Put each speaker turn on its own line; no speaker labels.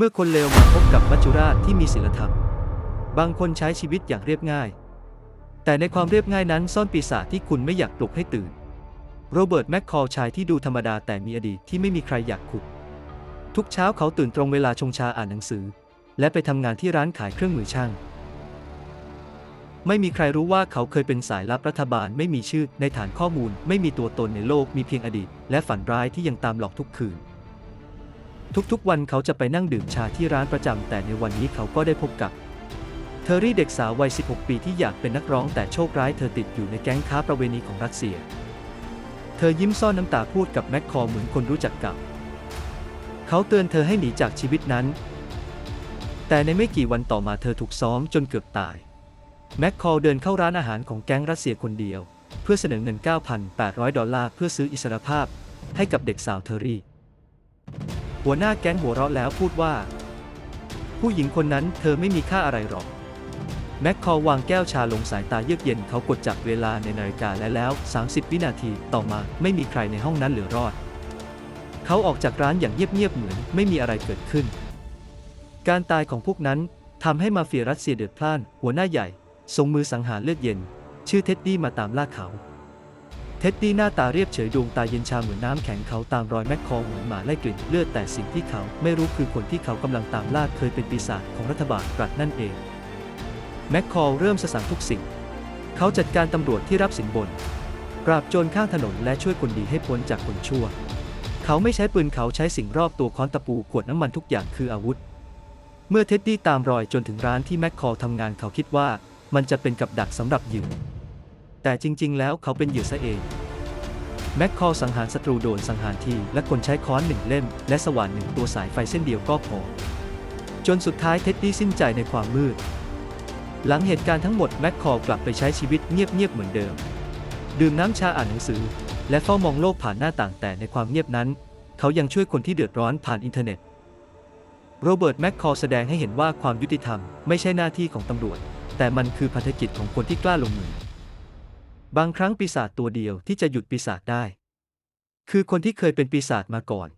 เมื่อคนเลวมาพบกับมัจจุราชที่มีศีลธรรม บางคนใช้ชีวิตอย่างเรียบง่าย แต่ในความเรียบง่ายนั้นซ่อนปีศาจที่คุณไม่อยากปลุกให้ตื่น โรเบิร์ตแมคคอลชายที่ดูธรรมดาแต่มีอดีตที่ไม่มีใครอยากขุด ทุกเช้าเขาตื่นตรงเวลาชงชาอ่านหนังสือ และไปทำงานที่ร้านขายเครื่องมือช่าง ไม่มีใครรู้ว่าเขาเคยเป็นสายลับรัฐบาลไม่มีชื่อในฐานข้อมูล ไม่มีตัวตนในโลกมีเพียงอดีต และฝันร้ายที่ยังตามหลอกทุกคืน ทุกๆ วันเขาจะไปนั่งดื่มชาที่ร้านประจำแต่ในวันนี้เขาก็ได้พบกับเทอรี่เด็กสาววัย 16 ปีที่อยากเป็นนักร้องแต่โชคร้ายเธอติดอยู่ในแก๊งค้าประเวณีของรัสเซีย เธอยิ้มซ่อนน้ำตาพูดกับแม็กคอร์เหมือนคนรู้จักเก่าเขาเตือนเธอให้หนีจากชีวิตนั้น แต่ในไม่กี่วันต่อมาเธอถูกซ้อมจนเกือบตาย แม็กคอร์เดินเข้าร้านอาหารของแก๊งรัสเซียคนเดียว เพื่อเสนอเงิน 9,800 ดอลลาร์เพื่อซื้ออิสรภาพให้กับเด็กสาวเทอรี่ หัวหน้าแก๊งหัวเราะแล้วพูดว่า ผู้หญิงคนนั้นเธอไม่มีค่าอะไรหรอก แม็กคอร์วางแก้วชาลงสายตาเยือกเย็นเขากดจับเวลาในนาฬิกาและแล้ว 30 วินาทีต่อมาไม่มีใครในห้องนั้นเหลือรอด เขาออกจากร้านอย่างเงียบๆเหมือนไม่มีอะไรเกิดขึ้น การตายของพวกนั้นทำให้มาเฟียรัสเซียเดือดพล่าน หัวหน้าใหญ่ทรงมือสังหารเลือดเย็น ชื่อเท็ดดี้มาตามล่าเขา เท็ดดี้หน้าตาเรียบเฉยดวงตาเย็นชาเหมือนน้ำแข็งเขาตามรอยแมคคอเหมือนหมาไล่กลิ่นเลือดแต่สิ่งที่เขาไม่รู้คือคนที่เขากำลังตามล่าเคยเป็นปีศาจของรัฐบาลกรัดนั่นเอง แมคคอเริ่มสสางทุกสิ่ง เขาจัดการตำรวจที่รับสินบน ปราบโจรข้างถนนและช่วยคนดีให้พ้นจากคนชั่ว เขาไม่ใช้ปืนเขาใช้สิ่งรอบตัวค้อนตะปูขวดน้ำมันทุกอย่างคืออาวุธ เมื่อเท็ดดี้ตามรอยจนถึงร้านที่แมคคอทำงานเขาคิดว่ามันจะเป็นกับดักสำหรับเหยื่อ แต่จริง ๆ แล้วเขาเป็นเหยื่อซะเอง แมคคอสังหารศัตรูโดนสังหารทีและคนใช้ค้อนหนึ่งเล่ม และสว่านหนึ่งตัวสายไฟเส้นเดียวก็พอ จนสุดท้ายเท็ดดี้สิ้นใจในความมืด หลังเหตุการณ์ทั้งหมดแมคคอร์กลับไปใช้ชีวิตเงียบ ๆ เหมือนเดิม ดื่มน้ำชาอ่านหนังสือ และเฝ้ามองโลกผ่านหน้าต่างแต่ในความเงียบนั้น เขายังช่วยคนที่เดือดร้อนผ่านอินเทอร์เน็ตโรเบิร์ตแมคคอร์แสดงให้เห็นว่าความยุติธรรมไม่ใช่หน้าที่ของตำรวจ แต่มันคือพันธกิจของคนที่กล้าลงมือ บางครั้งปีศาจตัวเดียวที่จะหยุดปีศาจได้ คือคนที่เคยเป็นปีศาจมาก่อน